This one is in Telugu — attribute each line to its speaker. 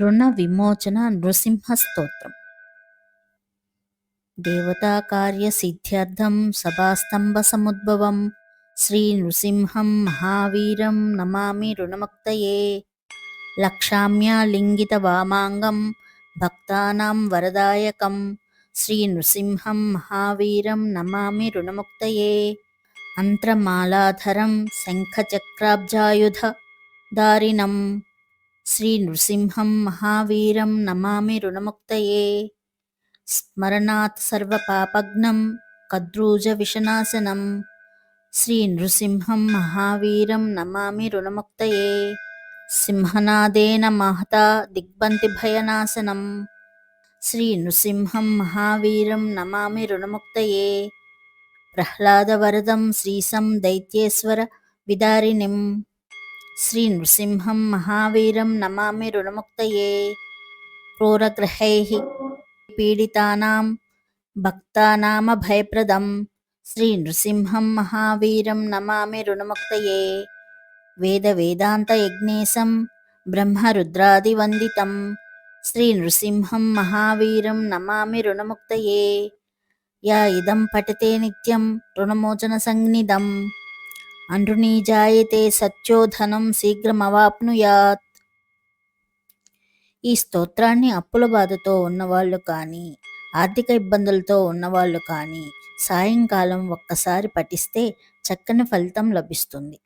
Speaker 1: రుణ విమోచన నృసింహ స్తోత్రం దేవతాకార్య సిద్ధ్యర్థం సభాస్తంభ సముద్భవం శ్రీ నృసింహం మహావీరం నమామి రుణముక్తయే. లక్షామ్యాలింగిత వామాంగం భక్తానాం వరదాయకం. శ్రీ నృసింహం మహావీరం నమామి రుణముక్తయే. అంత్రమాలాధరం శంఖచక్రాబ్జాయుధ దారిణం. శ్రీ నృసింహం మహావీరం నమామి రుణముక్తయే స్మరణాత్ సర్వపాపగ్నం కద్రూజ విషనాశనం శ్రీ నృసింహం మహావీరం నమామి రుణముక్తయే సింహనాదేన మహతా దిగ్బంతి భయనాశనం శ్రీ నృసింహం మహావీరం నమామి రుణముక్తయే ప్రహ్లాదవరదం శ్రీసం దైత్యేశ్వర విదారిణిం శ్రీ నృసింహం మహావీరం నమామి రుణముక్తయే. క్రూరగ్రహై పీడితానాం భక్తానామ భయప్రదం. శ్రీ నృసింహం మహావీరం నమామి రుణముక్తయే. వేద వేదాంత యజ్ఞేశం బ్రహ్మరుద్రాదివందితం. శ్రీ నృసింహం మహావీరం నమామి రుణముక్తయే. యా ఇదం పఠతే నిత్యం రుణమోచన సంజ్ఞిదం అండ్రునీ జాయతే సత్యోధనం శీఘ్రమవాప్నుయాత్. ఈ స్తోత్రాన్ని అప్పుల బాధతో ఉన్నవాళ్ళు కానీ ఆర్థిక ఇబ్బందులతో ఉన్నవాళ్ళు కానీ సాయంకాలం ఒక్కసారి పఠిస్తే చక్కని ఫలితం లభిస్తుంది.